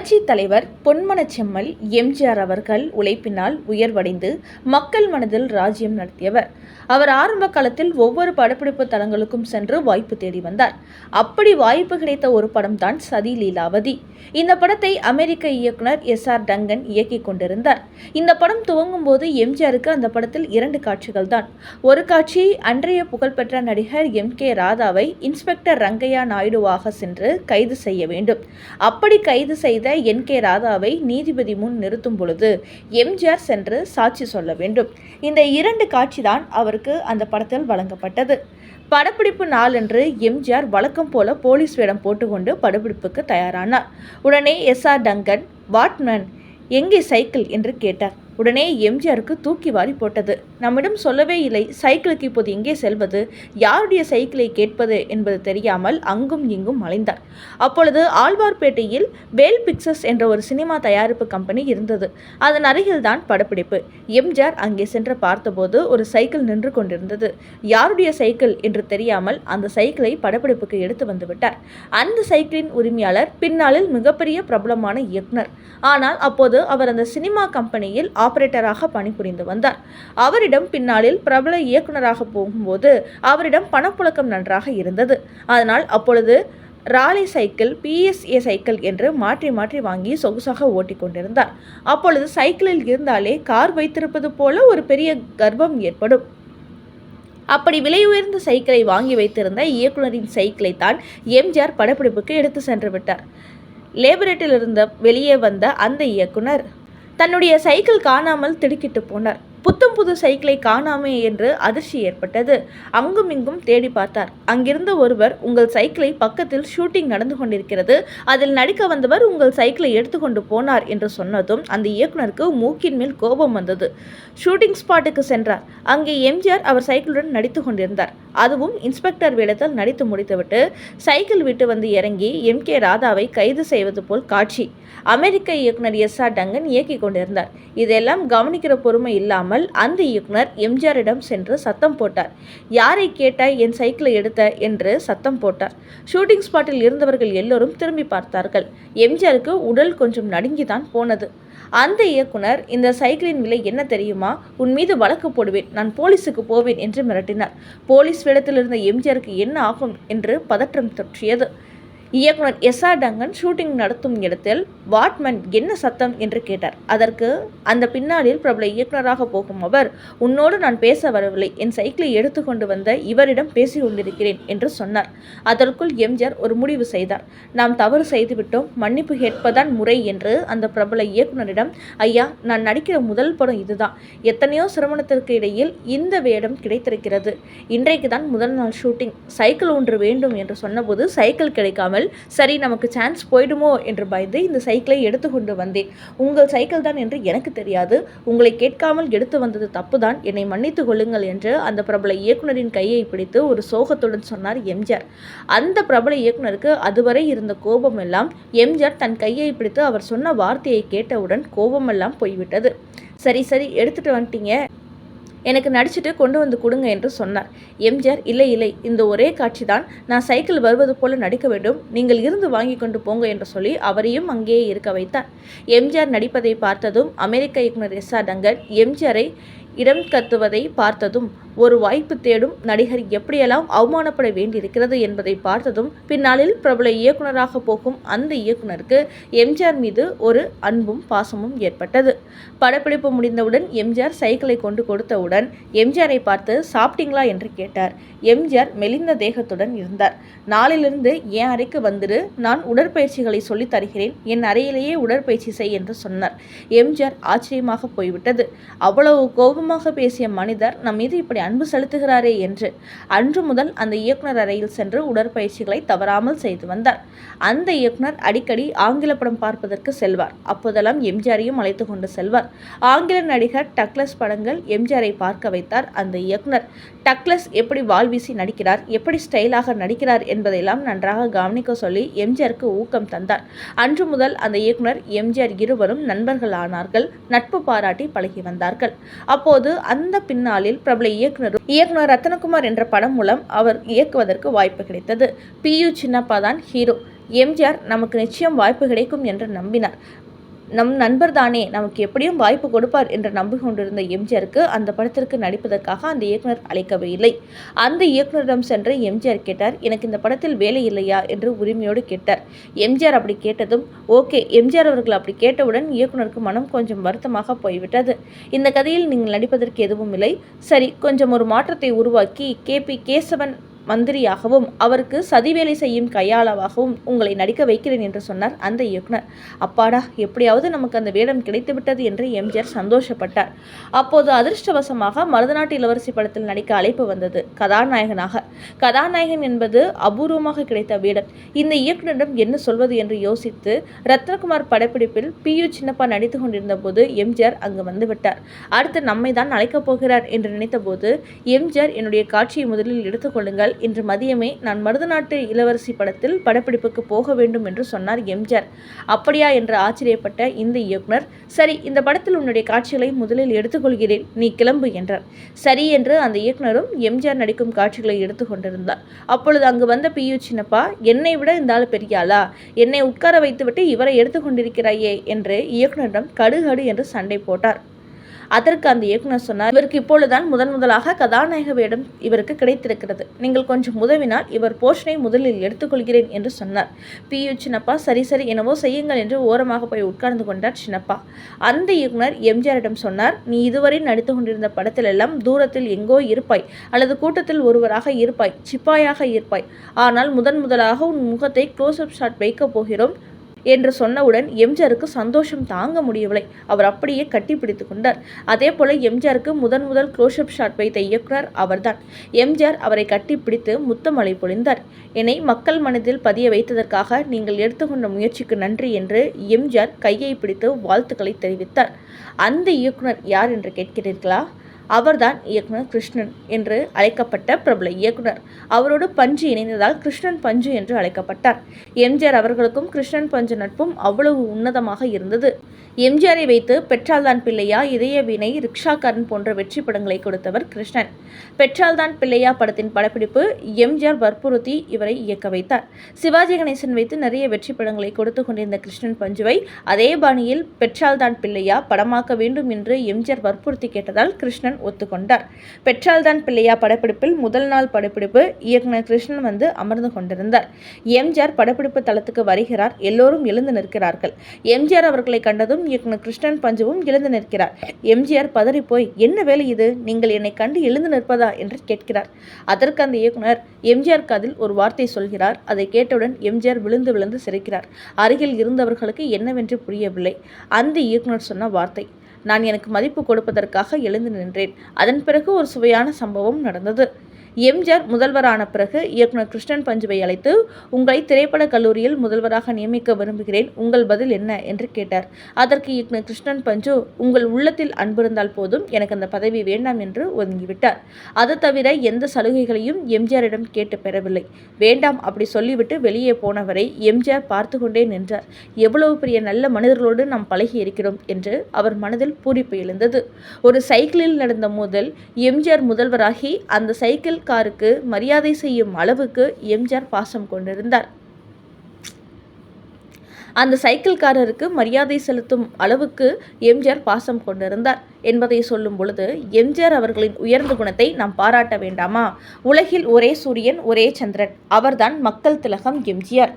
புரட்சி தலைவர் பொன்மனச்செம்மல் எம்ஜிஆர் அவர்கள் உழைப்பினால் உயர்வடைந்து மக்கள் மனதில் ராஜ்யம் நடத்தியவர். அவர் ஆரம்ப காலத்தில் ஒவ்வொரு படப்பிடிப்பு தளங்களுக்கும் சென்று வாய்ப்பு தேடி வந்தார். அப்படி வாய்ப்பு கிடைத்த ஒரு படம் தான் சதி லீலாவதி. இந்த படத்தை அமெரிக்க இயக்குனர் எஸ் ஆர் டங்கன் இயக்கிக் கொண்டிருந்தார். இந்த படம் துவங்கும் போது எம்ஜிஆருக்கு அந்த படத்தில் இரண்டு காட்சிகள் தான். ஒரு காட்சி அன்றைய புகழ்பெற்ற நடிகர் எம் கே ராதாவை இன்ஸ்பெக்டர் ரங்கையா நாயுடுவாக சென்று கைது செய்ய வேண்டும். அப்படி கைது செய்த என் கே ராதாவை நீதிபதி முன் நிறுத்தும் பொழுது எம்ஜிஆர் சென்று சாட்சி சொல்ல வேண்டும். இந்த இரண்டு காட்சிதான் அவருக்கு அந்த படத்தில் வழங்கப்பட்டது. படப்பிடிப்பு நாளன்று எம்ஜிஆர் வழக்கம் போல போலீஸ் வேடம் போட்டுக்கொண்டு படப்பிடிப்புக்கு தயாரானார். உடனே எஸ் ஆர் டங்கன் வாட்மேன் எங்கே சைக்கிள்? என்று கேட்டார். உடனே எம்ஜிஆருக்கு தூக்கி வாரி போட்டது. நம்மிடம் சொல்லவே இல்லை சைக்கிளுக்கு இப்போது எங்கே செல்வது? யாருடைய சைக்கிளை கேட்பது என்பது தெரியாமல் அங்கும் இங்கும் அலைந்தார் அப்பொழுது ஆழ்வார்பேட்டையில் வேல் பிக்சர்ஸ் என்ற ஒரு சினிமா தயாரிப்பு கம்பெனி இருந்தது. அதன் அருகில்தான் படப்பிடிப்பு. எம்ஜிஆர் அங்கே சென்று பார்த்தபோது ஒரு சைக்கிள் நின்று கொண்டிருந்தது. யாருடைய சைக்கிள் என்று தெரியாமல் அந்த சைக்கிளை படப்பிடிப்புக்கு எடுத்து வந்துவிட்டார் அந்த சைக்கிளின் உரிமையாளர் பின்னாளில் மிகப்பெரிய பிரபலமான இயக்குனர். ஆனால் அப்போது அவர் அந்த சினிமா கம்பெனியில் ஆபரேட்டராக பணிபுரிந்து வந்தார். அவரிடம் பின்னாளில் பிரபல இயக்குனராக போகும்போது அவரிடம் பணப்புழக்கம் நன்றாக இருந்தது. அதனால் அப்பொழுது ராலி சைக்கிள் பிஎஸ்ஏ சைக்கிள் என்று மாற்றி மாற்றி வாங்கி சொகுசாக ஓட்டி கொண்டிருந்தார். அப்பொழுது சைக்கிளில் இருந்தாலே கார் வைத்திருப்பது போல ஒரு பெரிய கர்வம் ஏற்படும். அப்படி விலை உயர்ந்த சைக்கிளை வாங்கி வைத்திருந்த இயக்குனரின் சைக்கிளை தான் எம்ஜிஆர் படப்பிடிப்புக்கு எடுத்து சென்று விட்டார். லேபரேட்டிலிருந்து வெளியே வந்த அந்த இயக்குனர் தன்னுடைய சைக்கிள் காணாமல் திடுக்கிட்டு போனார். புத்தம் புது சைக்கிளை காணாமே என்று அதிர்ச்சி ஏற்பட்டது. அங்கும் இங்கும் தேடி பார்த்தார். அங்கிருந்த ஒருவர் உங்கள் சைக்கிளை பக்கத்தில் ஷூட்டிங் நடந்து கொண்டிருக்கிறது. அதில் நடிக்க வந்தவர் உங்கள் சைக்கிளை எடுத்துக்கொண்டு போனார் என்று சொன்னதும் அந்த இயக்குனருக்கு மூக்கின் மேல் கோபம் வந்தது. ஷூட்டிங் ஸ்பாட்டுக்கு சென்றார். அங்கே எம்ஜிஆர் அவர் சைக்கிளுடன் நடித்து கொண்டிருந்தார். அதுவும் இன்ஸ்பெக்டர் வேடத்தில் நடித்து முடித்துவிட்டு சைக்கிள் விட்டு வந்து இறங்கி எம். கே. ராதாவை கைது செய்வது போல் காட்சி. அமெரிக்க இயக்குனர் எஸ். ஆர். டங்கன் இயக்கிக் கொண்டிருந்தார். இதெல்லாம் கவனிக்கிற பொறுமை இல்லாமல் அந்த இயக்குனர் எம்ஜிஆரிடம் சென்று சத்தம் போட்டார். யாரை கேட்டாய்? என் சைக்கிளை எடுத்த? என்று சத்தம் போட்டார். ஷூட்டிங் ஸ்பாட்டில் இருந்தவர்கள் எல்லோரும் திரும்பி பார்த்தார்கள். எம்ஜிஆருக்கு உடல் கொஞ்சம் நடுங்கிதான் போனது. அந்த இயக்குனர் இந்த சைக்கிளின் விலை என்ன தெரியுமா? உன் மீது வழக்கு போடுவேன். நான் போலீஸுக்கு போவேன் என்று மிரட்டினார். போலீஸ் வேடத்தில் இருந்த எம்ஜிஆருக்கு என்ன ஆகும்? என்று பதற்றம் தொற்றியது. இயக்குனர் எஸ் ஆர் டங்கன் ஷூட்டிங் நடத்தும் இடத்தில் வாட்மேன் என்ன சத்தம் என்று கேட்டார். அதற்கு அந்த பின்னாளில் பிரபல இயக்குனராக போகும் அவர் உன்னோடு நான் பேச வரவில்லை. என் சைக்கிளை எடுத்துக்கொண்டு வந்த இவரிடம் பேசி கொண்டிருக்கிறேன் என்று சொன்னார். அதற்குள் எம்ஜிஆர் ஒரு முடிவு செய்தார். நாம் தவறு செய்துவிட்டோம். மன்னிப்பு கேட்பதான் முறை என்று அந்த பிரபல இயக்குனரிடம் ஐயா நான் நடிக்கிற முதல் படம் இதுதான். எத்தனையோ சிரமணத்திற்கு இடையில் இந்த வேடம் கிடைத்திருக்கிறது. இன்றைக்கு தான் முதல் நாள் ஷூட்டிங். சைக்கிள் ஒன்று வேண்டும் என்று சொன்னபோது சைக்கிள் கிடைக்காமல் இல்லாமல் சரி நமக்கு சான்ஸ் போயிடுமோ? என்று பயந்து இந்த சைக்கிளை எடுத்துக்கொண்டு வந்தேன். உங்கள் சைக்கிள் தான் என்று எனக்கு தெரியாது. உங்களை கேட்காமல் எடுத்து வந்தது தப்புதான். என்னை மன்னித்து கொள்ளுங்கள் என்று அந்த பிரபல இயக்குனரின் கையை பிடித்து ஒரு சோகத்துடன் சொன்னார் எம்ஜிஆர். அந்த பிரபல இயக்குனருக்கு அதுவரை இருந்த கோபம் எல்லாம் எம்ஜிஆர் தன் கையை பிடித்து அவர் சொன்ன வார்த்தையை கேட்டவுடன் கோபமெல்லாம் போய்விட்டது. சரி சரி எடுத்துட்டு வந்துட்டீங்க. எனக்கு நடிச்சுட்டு கொண்டு வந்து கொடுங்க என்று சொன்னார். எம்ஜிஆர் இல்லை இல்லை இந்த ஒரே காட்சி தான் நான் சைக்கிள் வருவது போல நடிக்க வேண்டும். நீங்கள் இருந்து வாங்கி கொண்டு போங்க என்று சொல்லி அவரையும் அங்கேயே இருக்க வைத்தார். எம்ஜிஆர் நடிப்பதை பார்த்ததும் அமெரிக்க இயக்குனர் எஸ் ஆர் டங்கன் எம்ஜிஆரை இடம் கத்துவதை பார்த்ததும் ஒரு வாய்ப்பு தேடும் நடிகர் எப்படியெல்லாம் அவமானப்பட வேண்டியிருக்கிறது என்பதை பார்த்ததும் பின்னாளில் பிரபல இயக்குனராக போகும் அந்த இயக்குனருக்கு எம்ஜிஆர் மீது ஒரு அன்பும் பாசமும் ஏற்பட்டது. படப்பிடிப்பு முடிந்தவுடன் எம்ஜிஆர் சைக்கிளை கொண்டு கொடுத்தவுடன் எம்ஜிஆரை பார்த்து சாப்பிட்டீங்களா? என்று கேட்டார். எம்ஜிஆர் மெலிந்த தேகத்துடன் இருந்தார். நாளிலிருந்து என் அறைக்கு வந்துடு நான் உடற்பயிற்சிகளை சொல்லித் தருகிறேன். என் அறையிலேயே உடற்பயிற்சி செய் என்று சொன்னார். எம்ஜிஆர் ஆச்சரியமாக போய்விட்டது. அவ்வளவு கோபமாக பேசிய மனிதர் நம் மீது இப்படி அன்பு செலுத்துகிறாரே என்று அன்று முதல் அந்த இயக்குனர் அறையில் சென்று உடற்பயிற்சிகளை தவறாமல் செய்து வந்தார். அந்த இயக்குனர் அடிக்கடி ஆங்கில படம் பார்ப்பதற்கு செல்வார். அப்போதெல்லாம் எம்ஜிஆரையும் அழைத்து கொண்டு செல்வார். ஆங்கில நடிகர் டக்ளஸ் படங்கள் எம்ஜிஆரை பார்க்க வைத்தார் அந்த இயக்குனர். டக்ளஸ் எப்படி வாழ்வீசி நடிக்கிறார் எப்படி ஸ்டைலாக நடிக்கிறார் என்பதையெல்லாம் நன்றாக கவனிக்க சொல்லி எம்ஜிஆருக்கு ஊக்கம் தந்தார். அன்று முதல் அந்த இயக்குனர் எம்ஜிஆர் இருவரும் நண்பர்கள் ஆனார்கள் நட்பு பாராட்டி பழகி வந்தார்கள். அப்போது அந்த பின்னாளில் பிரபல இயக்குனர் இயக்குனர் ரத்தனகுமார் என்ற படம் மூலம் அவர் இயக்குவதற்கு வாய்ப்பு கிடைத்தது. பி. யு. சின்னப்பா தான் ஹீரோ. எம்ஜிஆர் நமக்கு நிச்சயம் வாய்ப்பு கிடைக்கும் என்று நம்பினார். நம் நண்பர் தானே நமக்கு எப்படியும் வாய்ப்பு கொடுப்பார் என்று நம்பிக்கொண்டிருந்த எம்ஜிஆருக்கு அந்த படத்திற்கு நடிப்பதற்காக அந்த இயக்குனர் அழைக்கவே இல்லை. அந்த இயக்குனரிடம் சென்று எம்ஜிஆர் கேட்டார் எனக்கு இந்த படத்தில் வேலை இல்லையா? என்று உரிமையோடு கேட்டார். எம்ஜிஆர் அப்படி கேட்டதும் ஓகே எம்ஜிஆர் அவர்கள் அப்படி கேட்டவுடன் இயக்குனருக்கு மனம் கொஞ்சம் வருத்தமாக போய்விட்டது. இந்த கதையில் நீங்கள் நடிப்பதற்கு எதுவும் இல்லை. சரி கொஞ்சம் ஒரு மாற்றத்தை உருவாக்கி கே. பி. கேசவன் மந்திரியாகவும் அவருக்கு சதிவேலை செய்யும் கையாளவாகவும் உங்களை நடிக்க வைக்கிறேன் என்று சொன்னார் அந்த இயக்குனர். அப்பாடா எப்படியாவது நமக்கு அந்த வேடம் கிடைத்துவிட்டது என்று எம்ஜிஆர் சந்தோஷப்பட்டார். அப்போது அதிர்ஷ்டவசமாக மருதநாட்டு இளவரசி படத்தில் நடிக்க அழைப்பு வந்தது கதாநாயகனாக. கதாநாயகன் என்பது அபூர்வமாக கிடைத்த வேடம். இந்த இயக்குனரிடம் என்ன சொல்வது என்று யோசித்து ரத்னகுமார் படப்பிடிப்பில் பி. யு. சின்னப்பா நடித்து கொண்டிருந்த போது எம்ஜிஆர் அங்கு வந்துவிட்டார் அடுத்து நம்மை தான் அழைக்கப் போகிறார் என்று நினைத்தபோது எம்ஜிஆர் என்னுடைய காட்சியை முதலில் எடுத்துக்கொள்ளுங்கள் இன்று மதியமே நான் மருதநாட்டு இளவரசி படத்தில் படப்பிடிப்புக்கு போக வேண்டும் என்று சொன்னார் எம்ஜிஆர். அப்படியா என்று ஆச்சரியப்பட்ட இந்த இயக்குனர் சரி இந்த படத்தில் உன்னுடைய காட்சிகளை முதலில் எடுத்துக்கொள்கிறேன் நீ கிளம்பு என்றார். சரி என்று அந்த இயக்குனரும் எம்ஜிஆர் நடிக்கும் காட்சிகளை எடுத்துக்கொண்டிருந்தார் அப்பொழுது அங்கு வந்த பி யு சின்னப்பா என்னை விட இந்த ஆள் பெரியாளா என்னை உட்கார வைத்துவிட்டு இவரை எடுத்துக்கொண்டிருக்கிறாயே என்று இயக்குனரிடம் கடுகடு என்று சண்டை போட்டார். அதற்கு அந்த இயக்குனர் சொன்னார் இவருக்கு இப்பொழுதுதான் முதன் முதலாக கதாநாயக வேடம் இவருக்கு கிடைத்திருக்கிறது. நீங்கள் கொஞ்சம் உதவினால் இவர் போஷனை முதலில் எடுத்துக்கொள்கிறேன் என்று சொன்னார். பி. யு. சின்னப்பா சரி சரி என்னவோ செய்யுங்கள் என்று ஓரமாக போய் உட்கார்ந்து கொண்டார் சின்னப்பா. அந்த இயக்குனர் எம்ஜிஆரிடம் சொன்னார் நீ இதுவரை நடித்து கொண்டிருந்த படத்திலெல்லாம் தூரத்தில் எங்கோ இருப்பாய் அல்லது கூட்டத்தில் ஒருவராக இருப்பாய் சிப்பாயாக இருப்பாய். ஆனால் முதன் முதலாக உன் முகத்தை க்ளோஸ் அப் ஷாட் வைக்கப் போகிறோம். என்று சொன்னவுடன் எம்ஜிஆருக்கு சந்தோஷம் தாங்க முடியவில்லை. அவர் அப்படியே கட்டி பிடித்து கொண்டார். அதே போல எம்ஜிஆருக்கு முதன் முதல் க்ளோஷப் ஷாட் வைத்த இயக்குனர் அவர்தான். எம்ஜிஆர் அவரை கட்டி பிடித்து முத்தமலை பொழிந்தார். என்னை மக்கள் மனதில் பதிய வைத்ததற்காக நீங்கள் எடுத்துக்கொண்ட முயற்சிக்கு நன்றி என்று எம்ஜிஆர் கையை பிடித்து வாழ்த்துக்களை தெரிவித்தார். அந்த இயக்குனர் யார் என்று கேட்கிறீர்களா? அவர்தான் இயக்குனர் கிருஷ்ணன் என்று அழைக்கப்பட்ட பிரபல இயக்குனர். அவரோடு பஞ்சு இணைந்ததால் கிருஷ்ணன் பஞ்சு என்று அழைக்கப்பட்டார். எம்ஜிஆர் அவர்களுக்கும் கிருஷ்ணன் பஞ்சு நட்பும் அவ்வளவு உன்னதமாக இருந்தது. எம்ஜிஆரை வைத்து பெற்றால்தான் பிள்ளையா இதய வினை ரிக்ஷாக்காரன் போன்ற வெற்றி படங்களை கொடுத்தவர் கிருஷ்ணன். பெற்றால்தான் பிள்ளையா படத்தின் படப்பிடிப்பு எம்ஜிஆர் வற்புறுத்தி இவரை இயக்க வைத்தார். சிவாஜி கணேசன் வைத்து நிறைய வெற்றி படங்களை கொடுத்து கொண்டிருந்த கிருஷ்ணன் பஞ்சுவை அதே பாணியில் பெற்றால்தான் பிள்ளையா படமாக்க வேண்டும் என்று எம்ஜிஆர் வற்புறுத்தி கேட்டதால் கிருஷ்ணன் ஒத்துக்கொண்டார். பெற்றால்தான் பிள்ளையா படப்பிடிப்பில் முதல் நாள் படப்பிடிப்பு இயக்குனர் கிருஷ்ணன் வந்து அமர்ந்து கொண்டிருந்தார். எம்ஜிஆர் படப்பிடிப்பு தளத்துக்கு வருகிறார். எல்லோரும் எழுந்து நிற்கிறார்கள். எம்ஜிஆர் அவர்களை கண்டதும் இயக்குனர் கிருஷ்ணன் பஞ்சுவும் எழுந்து நிற்கிறார். எம்ஜிஆர் பதறி போய் என்ன வேலை இது? நீங்கள் என்னை கண்டு எழுந்து நிற்பதா? என்று கேட்கிறார். அதற்கு அந்த இயக்குனர் எம்ஜிஆர் காதில் ஒரு வார்த்தை சொல்கிறார். அதை கேட்டவுடன் எம்ஜிஆர் விழுந்து விழுந்து சிரிக்கிறார். அருகில் இருந்தவர்களுக்கு என்னவென்று புரியவில்லை. அந்த இயக்குனர் சொன்ன வார்த்தை நான் எனக்கு மதிப்பு கொடுப்பதற்காக எழுந்து நின்றேன். அதன் பிறகு ஒரு சுவையான சம்பவம் நடந்தது. எம்ஜிஆர் முதல்வரான பிறகு இயக்குனர் கிருஷ்ணன் பஞ்சுவை அழைத்து உங்களை திரைப்படக் கல்லூரியில் முதல்வராக நியமிக்க விரும்புகிறேன். உங்கள் பதில் என்ன? என்று கேட்டார். அதற்கு இயக்குனர் கிருஷ்ணன் பஞ்சு உங்கள் உள்ளத்தில் அன்பிருந்தால் போதும். எனக்கு அந்த பதவி வேண்டாம் என்று ஒதுங்கிவிட்டார். அது தவிர எந்த சலுகைகளையும் எம்ஜிஆரிடம் கேட்டு பெறவில்லை. வேண்டாம் அப்படி சொல்லிவிட்டு வெளியே போனவரை எம்ஜிஆர் பார்த்து கொண்டே நின்றார். எவ்வளவு பெரிய நல்ல மனிதர்களோடு நாம் பழகி இருக்கிறோம் என்று அவர் மனதில் பூரிப்பு எழுந்தது. ஒரு சைக்கிளில் நடந்த மோதல் எம்ஜிஆர் முதல்வராகி அந்த சைக்கிள் காருக்கு மரியாதை செய்யும் அளவுக்கு எம்ஜிஆர் பாசம் கொண்டிருந்தார். அந்த சைக்கிள்காரருக்கு மரியாதை செலுத்தும் அளவுக்கு எம்ஜிஆர் பாசம் கொண்டிருந்தார். என்பதை சொல்லும் பொழுது எம்ஜிஆர் அவர்களின் உயர்ந்த குணத்தை நாம் பாராட்ட வேண்டாமா? உலகில் ஒரே சூரியன் ஒரே சந்திரன். அவர்தான் மக்கள் திலகம் எம்ஜிஆர்.